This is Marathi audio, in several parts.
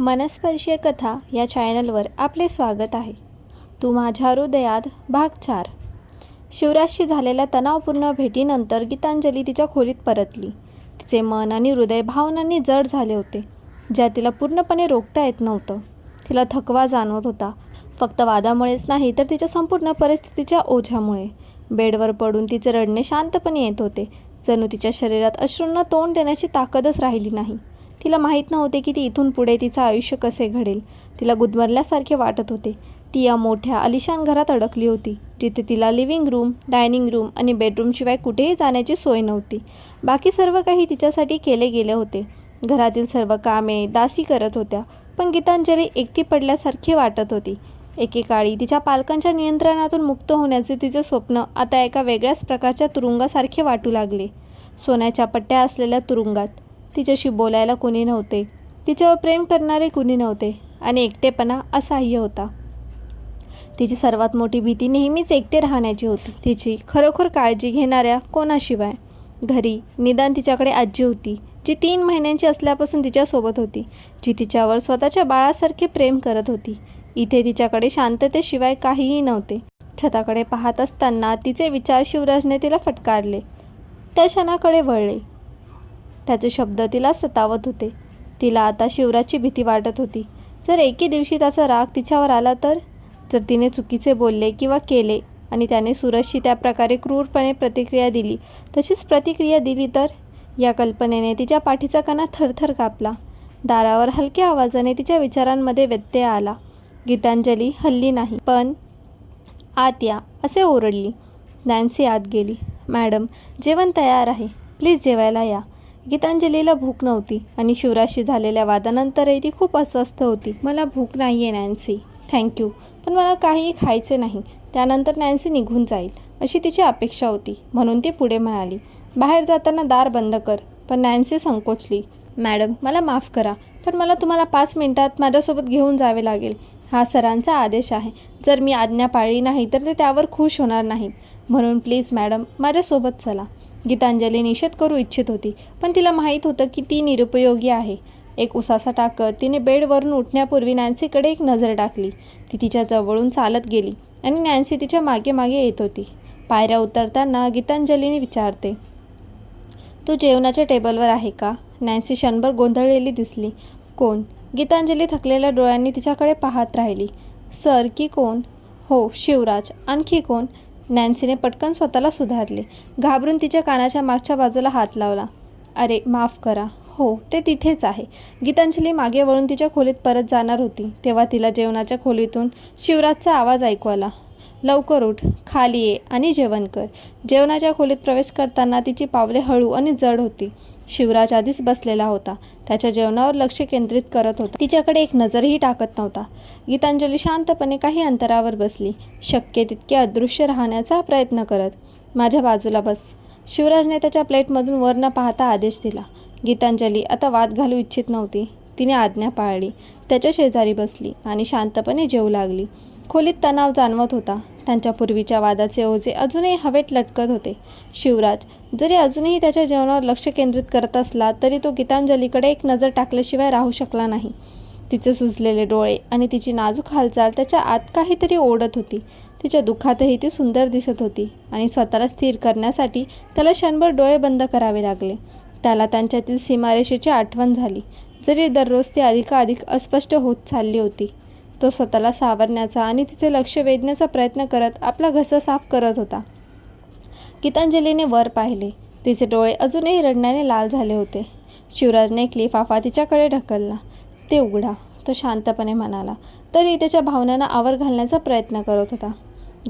मनस्पर्शीय कथा या चॅनलवर आपले स्वागत आहे. तू माझ्या हृदयात भाग चार. शिवराजशी झालेल्या तणावपूर्ण भेटीनंतर गीतांजली तिच्या खोलीत परतली. तिचे मन आणि हृदय भावनांनी जड झाले होते ज्या तिला पूर्णपणे रोखता येत नव्हतं. तिला थकवा जाणवत होता. फक्त वादामुळेच नाही तर तिच्या संपूर्ण परिस्थितीच्या ओझ्यामुळे. बेडवर पडून तिचे रडणे शांतपणे येत होते. जणू तिच्या शरीरात अश्रूंना तोंड देण्याची ताकदच राहिली नाही. तिला माहीत नव्हते की ती इथून पुढे तिचं आयुष्य कसे घडेल. तिला गुदमरल्यासारखे वाटत होते. ती या मोठ्या आलिशान घरात अडकली होती जिथे तिला लिव्हिंग रूम डायनिंग रूम आणि बेडरूमशिवाय कुठेही जाण्याची सोय नव्हती. बाकी सर्व काही तिच्यासाठी केले गेले होते. घरातील सर्व कामे दासी करत होत्या पण गीतांजली एकटी पडल्यासारखी वाटत होती. एकेकाळी तिच्या पालकांच्या नियंत्रणातून मुक्त होण्याचे तिचे स्वप्न आता एका वेगळ्याच प्रकारच्या तुरुंगासारखे वाटू लागले. सोन्याच्या पट्ट्या असलेल्या तुरुंगात तिच्याशी बोलायला कुणी नव्हते. तिच्यावर प्रेम करणारे कुणी नव्हते आणि एकटेपणा असह्य होता. तिची सर्वात मोठी भीती नेहमीच एकटे राहण्याची होती. तिची खरोखर काळजी घेणाऱ्या कोणाशिवाय? घरी निदान तिच्याकडे आजी होती जी तीन महिन्यांची असल्यापासून तिच्यासोबत होती जी तिच्यावर स्वतःच्या बाळासारखे प्रेम करत होती. इथे तिच्याकडे शांततेशिवाय काहीही नव्हते. छताकडे पाहत असताना तिचे विचार शिवराजने तिला फटकारले. त्या क्षणाकडे वळले. त्याचे शब्द तिला सतावत होते. तिला आता शिवराजची भीती वाटत होती. जर एके दिवशी त्याचा राग तिच्यावर आला तर? जर तिने चुकीचे बोलले किंवा केले आणि त्याने सुरजशी त्या प्रकारे क्रूरपणे प्रतिक्रिया दिली तशीच प्रतिक्रिया दिली तर? या कल्पनेने तिच्या पाठीचा कणा थरथर कापला. दारावर हलक्या आवाजाने तिच्या विचारांमध्ये व्यत्यय आला. गीतांजली हल्ली नाही पण आत या असे ओरडली. नॅन्सी आत गेली. मॅडम जेवण तयार आहे. प्लीज जेवायला या. गीतांजलीला भूक नव्हती आणि शिवराशी झालेल्या वादानंतरही ती खूप अस्वस्थ होती. मला भूक नाही आहे नॅन्सी थँक्यू पण मला काहीही खायचे नाही. त्यानंतर नॅन्सी निघून जाईल अशी तिची अपेक्षा होती. म्हणून ती पुढे म्हणाली बाहेर जाताना दार बंद कर. पण नॅन्सी संकोचली मॅडम मला माफ करा पण मला तुम्हाला पाच मिनिटात माझ्यासोबत घेऊन जावे लागेल. हा सरांचा आदेश आहे. जर मी आज्ञा पाळली नाही तर ते त्यावर खुश होणार नाहीत. म्हणून प्लीज मॅडम माझ्यासोबत चला. गीतांजली निषेध करू इच्छित होती. पण तिला माहीत होतं की ती निरुपयोगी आहे. एक उसासा टाकत तिने बेडवरून उठण्यापूर्वी नॅन्सीकडे एक नजर टाकली. ती तिच्या जवळून चालत गेली आणि नॅन्सी तिच्यामागे मागे येत होती. पायऱ्या उतरताना गीतांजलीने विचारते तू जेवणाच्या टेबलवर आहे का? नॅन्सी क्षणभर गोंधळलेली दिसली. कोण? गीतांजली थकलेल्या डोळ्यांनी तिच्याकडे पाहत राहिली. सर की कोण? हो शिवराज. आणखी कोण? नॅन्सीने पटकन स्वतःला सुधारले. घाबरून तिच्या कानाच्या मागच्या बाजूला हात लावला. अरे माफ करा. हो ते तिथेच आहे. गीतांजली मागे वळून तिच्या खोलीत परत जाणार होती तेव्हा तिला जेवणाच्या खोलीतून शिवराजचा आवाज ऐकू आला. लवकर उठ खाली ये आणि जेवण कर. जेवणाच्या खोलीत प्रवेश करताना तिची पावले हळू आणि जड होती. शिवराज आधीच बसलेला होता. त्याच्या जेवणावर लक्ष केंद्रित करत होता. तिच्याकडे एक नजरही टाकत नव्हता. गीतांजली शांतपणे काही अंतरावर बसली. शक्य तितके अदृश्य राहण्याचा प्रयत्न करत माझ्या बाजूला बस. शिवराजने त्याच्या प्लेटमधून वर न पाहता आदेश दिला. गीतांजली आता वाद घालू इच्छित नव्हती. तिने आज्ञा पाळली. त्याच्या शेजारी बसली आणि शांतपणे जेवू लागली. खोलीत तणाव जाणवत होता. त्यांच्या पूर्वीच्या वादाचे ओझे अजूनही हवेत लटकत होते. शिवराज जरी अजूनही त्याच्या जीवनावर लक्ष केंद्रित करत असला तरी तो गीतांजलीकडे एक नजर टाकल्याशिवाय राहू शकला नाही. तिचे सुजलेले डोळे आणि तिची नाजूक हालचाल त्याच्या आत काहीतरी ओढत होती. तिच्या दुःखातही ती सुंदर दिसत होती आणि स्वतःला स्थिर करण्यासाठी त्याला क्षणभर डोळे बंद करावे लागले. त्याला त्यांच्यातील सीमारेषेची आठवण झाली जरी दररोज ती अधिकाधिक अस्पष्ट होत चालली होती. तो स्वतःला सावरण्याचा आणि तिचे लक्ष वेधण्याचा प्रयत्न करत आपला घसा साफ करत होता. गीतांजलीने वर पाहिले. तिचे डोळे अजूनही रडण्याने लाल झाले होते. शिवराजने एक लिफाफा तिच्याकडे ढकलला. ते उघडा तो शांतपणे म्हणाला. तरी त्याच्या भावनांना आवर घालण्याचा प्रयत्न करत होता.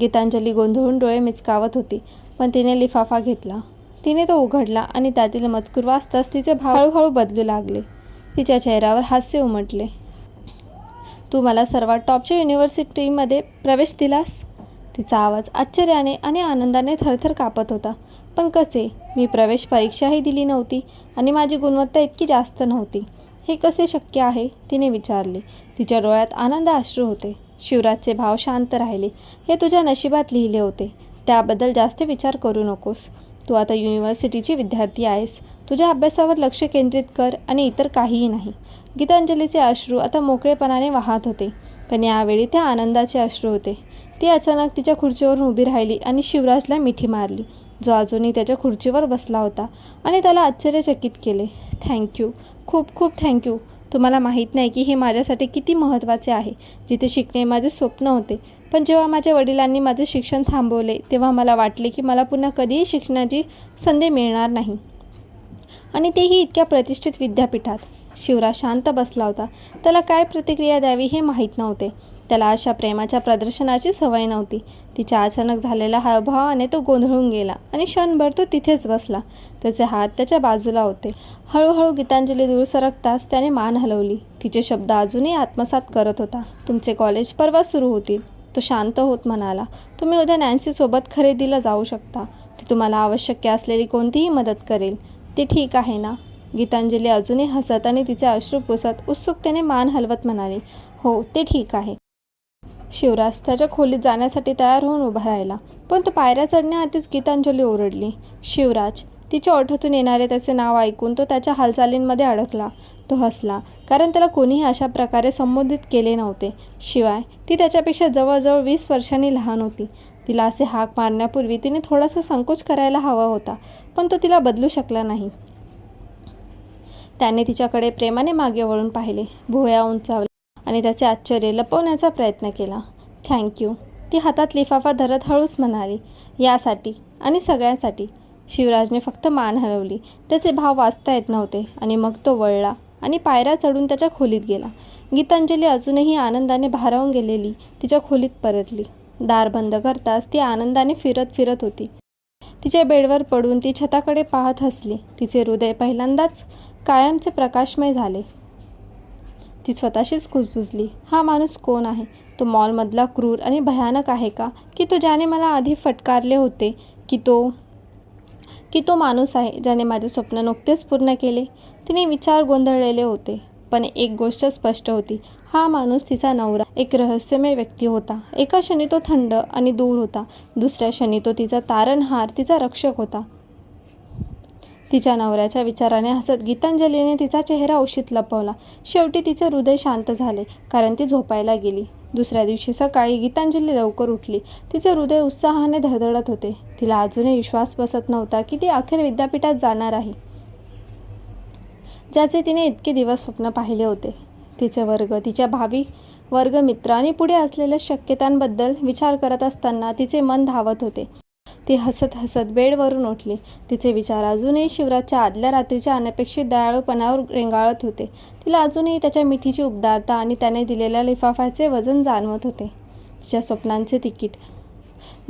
गीतांजली गोंधळून डोळे मिचकावत होती पण तिने लिफाफा घेतला. तिने तो उघडला आणि त्यातील मजकूर वाचताच तिचे भाव हळूहळू बदलू लागले. तिच्या चेहऱ्यावर हास्य उमटले. तू मला सर्वात टॉपच्या युनिव्हर्सिटीमध्ये प्रवेश दिलास? तिचा आवाज आश्चर्याने आणि आनंदाने थरथर कापत होता. पण कसे? मी प्रवेश परीक्षाही दिली नव्हती आणि माझी गुणवत्ता इतकी जास्त नव्हती. हे कसे शक्य आहे? तिने विचारले. तिच्या डोळ्यात आनंद अश्रू होते. शिवराजचे भाव शांत राहिले. हे तुझ्या नशिबात लिहिले होते. त्याबद्दल जास्त विचार करू नकोस. तू आता युनिव्हर्सिटीची विद्यार्थी आहेस. तुझ्या अभ्यासावर लक्ष केंद्रित कर आणि इतर काहीही नाही. गीतांजलीचे अश्रू आता मोकळेपणाने वाहत होते. पण यावेळी त्या आनंदाचे अश्रू होते. ती अचानक तिच्या खुर्चीवरून उभी राहिली आणि शिवराजला मिठी मारली. जो अजूनही त्याच्या खुर्चीवर बसला होता आणि त्याला आश्चर्यचकित केले. थँक्यू खूप खूप थँक्यू तुम्हाला माहीत नाही की हे माझ्यासाठी किती महत्त्वाचे आहे. जिथे शिकणे माझे स्वप्न होते. पण जेव्हा माझ्या वडिलांनी माझे शिक्षण थांबवले तेव्हा मला वाटले की मला पुन्हा कधीही शिक्षणाची संधी मिळणार नाही. आणि तेही इतक्या प्रतिष्ठित विद्यापीठात. शिवराज शांत बसला होता. त्याला काय प्रतिक्रिया द्यावी हे माहीत नव्हते. त्याला अशा प्रेमाच्या प्रदर्शनाची सवय नव्हती. तिच्या अचानक झालेल्या हावभावाने तो गोंधळून गेला आणि क्षणभर तो तिथेच बसला. त्याचे हात त्याच्या बाजूला होते. हळूहळू गीतांजली दूर सरकताच त्याने मान हलवली. तिचे शब्द अजूनही आत्मसात करत होता. तुमचे कॉलेज परवा सुरू होतील. तो शांत होत म्हणाला. तुम्ही उद्या नॅन्सीसोबत खरेदीला जाऊ शकता. ती तुम्हाला आवश्यक असलेली कोणतीही मदत करेल. ते ठीक आहे ना? गीतांजली अजूनही हसत आणि तिचे अश्रू पुसत उत्सुकतेने मान हलवत म्हणाली हो ते ठीक आहे. शिवराज त्याच्या खोलीत जाण्यासाठी तयार होऊन उभा राहिला पण तो पायऱ्या चढण्याआधीच गीतांजली ओरडली. शिवराज तिच्या ओठातून येणारे त्याचे नाव ऐकून तो त्याच्या हालचालींमध्ये अडकला. तो हसला कारण त्याला कोणीही अशा प्रकारे संबोधित केले नव्हते. शिवाय ती त्याच्यापेक्षा जवळजवळ वीस वर्षांनी लहान होती. तिला असे हाक मारण्यापूर्वी तिने थोडासा संकोच करायला हवा होता पण तो तिला बदलू शकला नाही. त्याने तिच्याकडे प्रेमाने मागे वळून पाहिले. भुवया उंचावल्या आणि त्याचे आश्चर्य लपवण्याचा प्रयत्न केला. थँक्यू ती हातात लिफाफा धरत हळूच म्हणाली यासाठी आणि सगळ्यांसाठी. शिवराजने फक्त मान हलवली. त्याचे भाव वाचता येत नव्हते आणि मग तो वळला आणि पायऱ्या चढून त्याच्या खोलीत गेला. गीतांजली अजूनही आनंदाने भारावून गेलेली तिच्या खोलीत परतली. दार बंद करताच ती आनंदाने फिरत फिरत होती. तिच्या बेडवर पडून ती छताकडे पाहत हसली. तिचे हृदय पहिल्यांदाच कायमचे प्रकाशमय झाले. ती स्वतःशीच कुजबुजली. हा माणूस कोण आहे? तो मॉलमधला क्रूर आणि भयानक आहे का? की तो ज्याने मला आधी फटकारले होते? की तो की तो माणूस आहे ज्याने माझे स्वप्न नुकतेच पूर्ण केले? तिने विचार गोंधळलेले होते. पण एक गोष्ट स्पष्ट होती. हा माणूस तिचा नवरा एक रहस्यमय व्यक्ती होता. एका क्षणी तो थंड आणि दूर होता. दुसऱ्या क्षणी तो तिचा तारणहार तिचा रक्षक होता. तिच्या नवऱ्याच्या विचाराने हसत गीतांजलीने तिचा चेहरा उशीत लपवला. शेवटी तिचे हृदय शांत झाले कारण ती झोपायला गेली. दुसऱ्या दिवशी सकाळी गीतांजली लवकर उठली. तिचे हृदय उत्साहाने धडधडत होते. तिला अजूनही विश्वास बसत नव्हता की ती अखेर विद्यापीठात जाणार आहे. ज्याचे तिने इतके दिवस स्वप्न पाहिले होते. तिचे वर्ग तिच्या भावी वर्गमित्र आणि पुढे असलेल्या शक्यतांबद्दल विचार करत असताना तिचे मन धावत होते. ती हसत हसत बेडवरून उठली. तिचे विचार अजूनही शिवराजच्या आदल्या रात्रीच्या अनपेक्षित दयाळूपणावर रेंगाळत होते. तिला अजूनही त्याच्या मिठीची उबदारता आणि त्याने दिलेल्या लिफाफ्याचे वजन जाणवत होते. तिच्या स्वप्नांचे तिकीट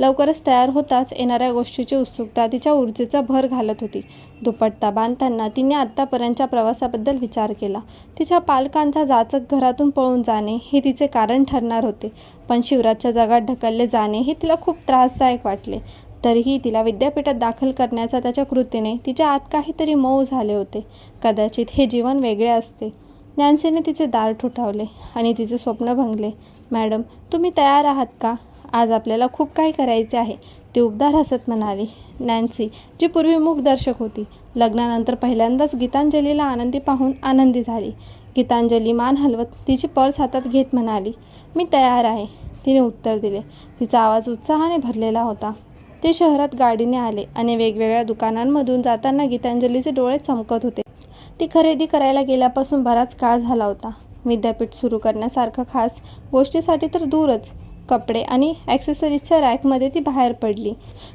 लवकरच तयार होताच येणाऱ्या गोष्टीची उत्सुकता तिच्या ऊर्जेचा भर घालत होती. दुपट्टा बांधताना तिने आत्तापर्यंतच्या प्रवासाबद्दल विचार केला. तिच्या पालकांचा जाचक घरातून पळून जाणे हे तिचे कारण ठरणार होते. पण शिवराजच्या जगात ढकलले जाणे हे तिला खूप त्रासदायक वाटले. तरीही तिला विद्यापीठात दाखल करण्याचा त्याच्या कृतीने तिच्या आत काहीतरी मऊ झाले होते. कदाचित हे जीवन वेगळे असते. नॅन्सीने तिचे दार ठोठावले आणि तिचे स्वप्न भंगले. मॅडम तुम्ही तयार आहात का? आज आपल्याला खूप काही करायचे आहे. ती उबदार हसत म्हणाली नॅन्सी जी पूर्वी मूकदर्शक होती लग्नानंतर पहिल्यांदाच गीतांजलीला आनंदी पाहून आनंदी झाली. गीतांजली मान हलवत तिची पर्स हातात घेत म्हणाली मी तयार आहे. तिने उत्तर दिले तिचा आवाज उत्साहाने भरलेला होता. ते शहरात गाडीने आले आणि वेगवेगळ्या दुकानांमधून जाताना गीतांजलीचे डोळे चमकत होते. ती खरेदी करायला गेल्यापासून बराच काळ झाला होता. विद्यापीठ सुरू करण्यासारखं खास गोष्टीसाठी तर दूरच. कपडे आणि ॲक्सेसरीजच्या रॅकमध्ये ती बाहेर पडली.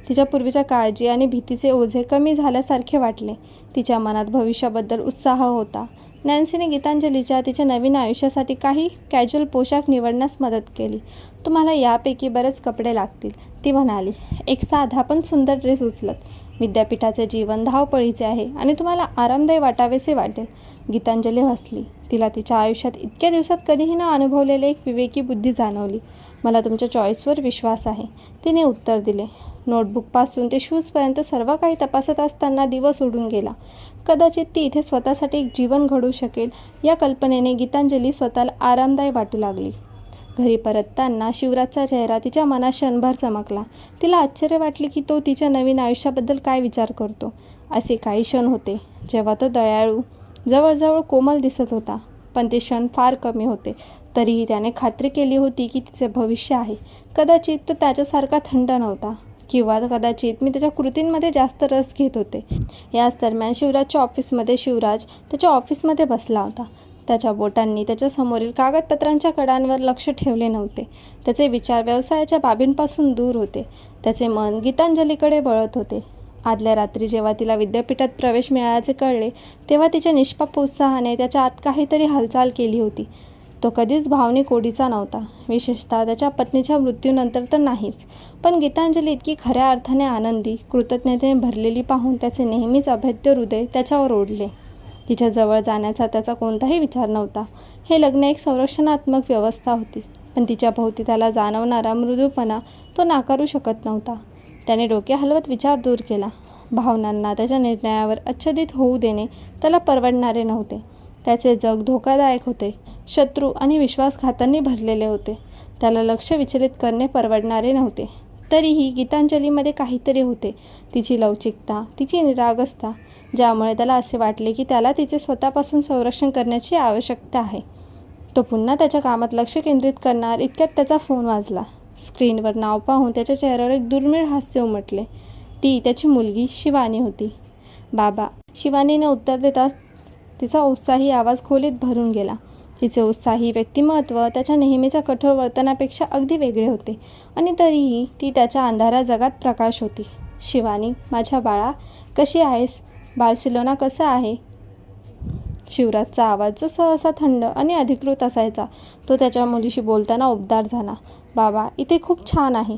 तिच्या पूर्वीच्या काळजी आणि भीतीचे ओझे कमी झाल्यासारखे वाटले. तिच्या मनात भविष्याबद्दल उत्साह होता. नॅन्सीने गीतांजलीच्या तिच्या नवीन आयुष्यासाठी काही कॅज्युअल पोशाख निवडण्यास मदत केली. तुम्हाला यापैकी बरेच कपडे लागतील ती म्हणाली. एक साधा पण सुंदर ड्रेस उचलत. विद्यापीठाचे जीवन धावपळीचे आहे आणि तुम्हाला आरामदायी वाटावेसे वाटेल. गीतांजली हसली. तिला तिच्या आयुष्यात इतक्या दिवसात कधीही न अनुभवलेले एक विवेकी बुद्धी जाणवली. मला तुमच्या चॉईसवर विश्वास आहे. तिने उत्तर दिले. नोटबुकपासून ते शूजपर्यंत सर्व काही तपासत असताना दिवस उडून गेला. कदाचित ती इथे स्वतःसाठी एक जीवन घडू शकेल. या कल्पनेने गीतांजली स्वतःला आरामदायी वाटू लागली. घरी परतताना शिवराजचा चेहरा तिच्या मनात क्षणभर चमकला. तिला आश्चर्य वाटले की तो तिच्या नवीन आयुष्याबद्दल काय विचार करतो. असे काही क्षण होते. जेव्हा तो दयाळू जवळजवळ कोमल दिसत होता पण ते क्षण फार कमी होते. तरीही त्याने खात्री केली होती की तिचे भविष्य आहे. कदाचित तो त्याच्यासारखा थंड नव्हता किंवा कदाचित मी त्याच्या कृतींमध्ये जास्त रस घेत होते. याच दरम्यान शिवराजच्या ऑफिसमध्ये शिवराज त्याच्या ऑफिसमध्ये बसला होता. त्याच्या बोटांनी त्याच्यासमोरील कागदपत्रांच्या कडांवर लक्ष ठेवले नव्हते. त्याचे विचार व्यवसायाच्या बाबींपासून दूर होते. त्याचे मन गीतांजलीकडे वळत होते. आदल्या रात्री जेव्हा तिला विद्यापीठात प्रवेश मिळाल्याचे कळले तेव्हा तिच्या निष्पाप उत्साहाने त्याच्या आत काहीतरी हालचाल केली होती. तो कधीच भावनिक ओढीचा नव्हता. विशेषतः त्याच्या पत्नीच्या मृत्यूनंतर तर नाहीच पण गीतांजली इतकी खऱ्या अर्थाने आनंदी कृतज्ञतेने भरलेली पाहून त्याचे नेहमीच अभेद्य हृदय त्याच्यावर ओढले. तिच्या जवळ जाण्याचा त्याचा कोणताही विचार नव्हता. हे लग्न एक संरक्षणात्मक व्यवस्था होती पण तिच्या भोवती त्याला जाणवणारा मृदूपणा तो नाकारू शकत नव्हता. त्याने डोके हलवत विचार दूर केला. भावनांना त्याच्या निर्णयावर आच्छादित होऊ देणे त्याला परवडणारे नव्हते. त्याचे जग धोकादायक होते. शत्रू आणि विश्वासघातांनी भरलेले होते. त्याला लक्ष विचलित करणे परवडणारे नव्हते. तरीही गीतांजलीमध्ये काहीतरी होते. तिची लवचिकता तिची निरागसता ज्यामुळे त्याला असे वाटले की त्याला तिचे स्वतःपासून संरक्षण करण्याची आवश्यकता आहे. तो पुन्हा त्याच्या कामात लक्ष केंद्रित करणार इतक्यात त्याचा फोन वाजला. स्क्रीनवर नाव पाहून त्याच्या चेहऱ्यावर एक दुर्मिळ हास्य उमटले. ती त्याची मुलगी शिवानी होती. बाबा शिवानीने उत्तर देताच तिचा उत्साही आवाज खोलीत भरून गेला. तिचे उत्साही व्यक्तिमत्व त्याच्या नेहमीच्या कठोर वर्तनापेक्षा अगदी वेगळे होते आणि तरीही ती त्याच्या अंधाऱ्या जगात प्रकाश होती. शिवानी माझ्या बाळा कशी आहेस? बार्सिलोना कसा आहे? शिवराजचा आवाज जो सहसा थंड आणि अधिकृत असायचा तो त्याच्या मुलीशी बोलताना उबदार झाला. बाबा इथे खूप छान आहे.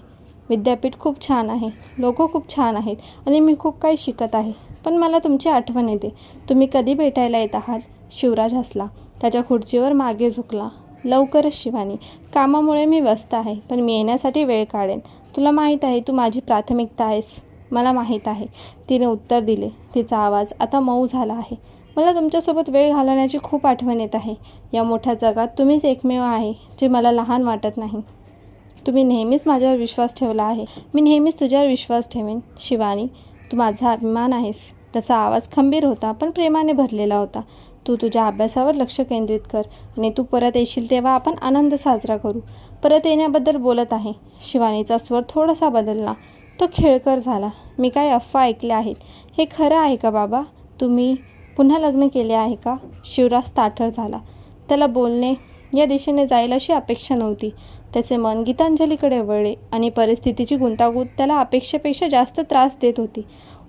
विद्यापीठ खूप छान आहे. लोक खूप छान आहेत आणि मी खूप काही शिकत आहे. पण मला तुमची आठवण येते. तुम्ही कधी भेटायला येत आहात? शिवराज हसला. त्याच्या खुर्चीवर मागे झुकला. लवकरच शिवानी. कामामुळे मी व्यस्त आहे पण मी येण्यासाठी वेळ काढेन. तुला माहीत आहे तू माझी प्राथमिकता आहेस. मला माहीत आहे. तिने उत्तर दिले. तिचा आवाज आता मऊ झाला आहे. मला तुमच्यासोबत वेळ घालवण्याची खूप आठवण येत आहे. या मोठ्या जगात तुम्हीच एकमेव आहे जे मला लहान वाटत नाही. तुम्ही नेहमीच माझ्यावर विश्वास ठेवला आहे. मी नेहमीच तुझ्यावर विश्वास ठेवेन. शिवानी तू माझा अभिमान आहेस. त्याचा आवाज खंबीर होता पण प्रेमाने भरलेला होता. तू तुझ्या अभ्यासावर लक्ष केंद्रित कर आणि तू परत येशील तेव्हा आपण आनंद साजरा करू. परत येण्याबद्दल बोलत आहे. शिवानीचा स्वर थोडासा बदलला. तो खेळकर झाला. मी काय अफवा ऐकल्या आहेत. हे खरं आहे का बाबा? तुम्ही पुन्हा लग्न केले आहे का? शिवराज ताठर झाला. त्याला बोलणे या दिशेने जाईल अशी अपेक्षा नव्हती. त्याचे मन गीतांजलीकडे वळले आणि परिस्थितीची गुंतागुंत त्याला अपेक्षेपेक्षा जास्त त्रास देत होती.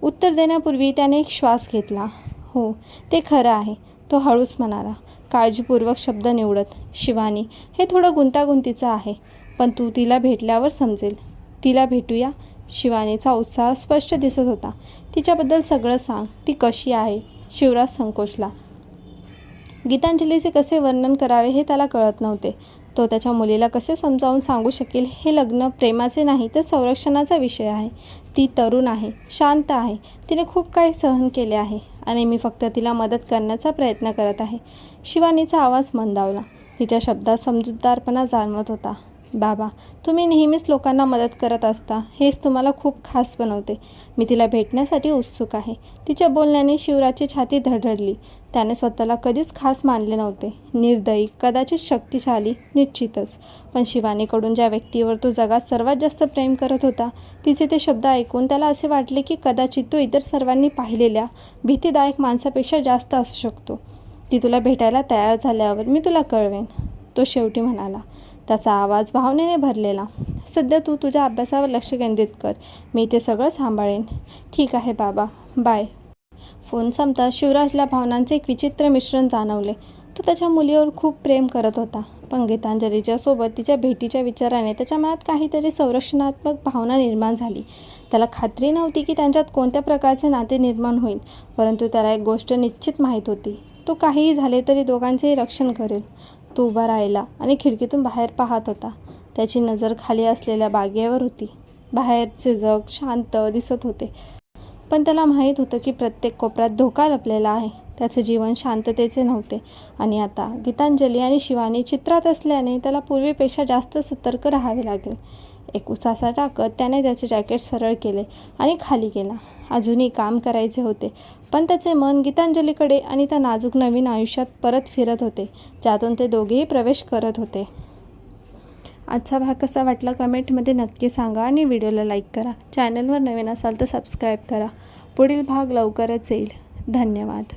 उत्तर देण्यापूर्वी त्याने एक श्वास घेतला. हो ते खरं आहे तो हळूच म्हणाला. काळजीपूर्वक शब्द निवडत शिवानी हे थोडं गुंतागुंतीचं आहे पण तू तिला भेटल्यावर समजेल. तिला भेटूया. शिवानीचा उत्साह स्पष्ट दिसत होता. तिच्याबद्दल सगळं सांग. ती कशी आहे? शिवराज संकोचला. गीतांजलीचे कसे वर्णन करावे हे त्याला कळत नव्हते. तो त्याच्या मुलीला कसे समजावून सांगू शकेल हे लग्न प्रेमाचे नाही तर संरक्षणाचा विषय आहे. ती तरुण आहे शांत आहे तिने खूप काही सहन केले आहे आणि मी फक्त तिला मदत करण्याचा प्रयत्न करत आहे. शिवानीचा आवाज मंदावला. तिच्या शब्दात समजूतदारपणा जाणवत होता. बाबा तुम्ही नेहमीच लोकांना मदत करत असता. हेच तुम्हाला खूप खास बनवते. मी तिला भेटण्यासाठी उत्सुक आहे. तिच्या बोलण्याने शिवराची छाती धडधडली. त्याने स्वतःला कधीच खास मानले नव्हते. निर्दयी कदाचित शक्तिशाली निश्चितच. पण शिवानीकडून ज्या व्यक्तीवर तो जगात सर्वात जास्त प्रेम करत होता तिचे ते शब्द ऐकून त्याला असे वाटले की कदाचित तो इतर सर्वांनी पाहिलेल्या भीतीदायक माणसापेक्षा जास्त असू शकतो. ती तुला भेटायला तयार झाल्यावर मी तुला कळवेन तो शेवटी म्हणाला. त्याचा आवाज भावनेने भरलेला. सध्या तू तुझ्या अभ्यासावर लक्ष केंद्रित कर. मी ते सगळं सांभाळेन. ठीक आहे बाबा. बाय. फोन संपता शिवराजला भावनांचे एक विचित्र मिश्रण जाणवले. तो त्याच्या मुलीवर खूप प्रेम करत होता. पण गीतांजलीच्या सोबत तिच्या भेटीच्या विचाराने त्याच्या मनात काहीतरी संरक्षणात्मक भावना निर्माण झाली. त्याला खात्री नव्हती की त्यांच्यात कोणत्या प्रकारचे नाते निर्माण होईल परंतु त्याला एक गोष्ट निश्चित माहीत होती. तो काहीही झाले तरी दोघांचेही रक्षण करेल. तो उभा राहिला आणि खिडकीतून बाहेर पाहत होता. त्याची नजर खाली असलेल्या बागेवर होती. बाहेरचे जग शांत दिसत होते. पण त्याला माहीत होतं की प्रत्येक कोपऱ्यात धोका लपलेला आहे. त्याचे जीवन शांततेचे नव्हते. आणि आता गीतांजली आणि शिवानी चित्रात असल्याने त्याला पूर्वीपेक्षा जास्त सतर्क राहावे लागेल. एक उसासा टाकत त्याने त्याचे जॅकेट सरळ केले आणि खाली गेला. अजूनही काम करायचे होते. पण त्याचे मन गीतांजलीकडे आणि त्या नाजूक नवीन आयुष्यात परत फिरत होते ज्यातून ते दोघेही प्रवेश करत होते. आजचा भाग कसा वाटला कमेंटमध्ये नक्की सांगा आणि व्हिडिओला लाईक करा. चॅनलवर नवीन असाल तर सबस्क्राईब करा. पुढील भाग लवकरच येईल. धन्यवाद.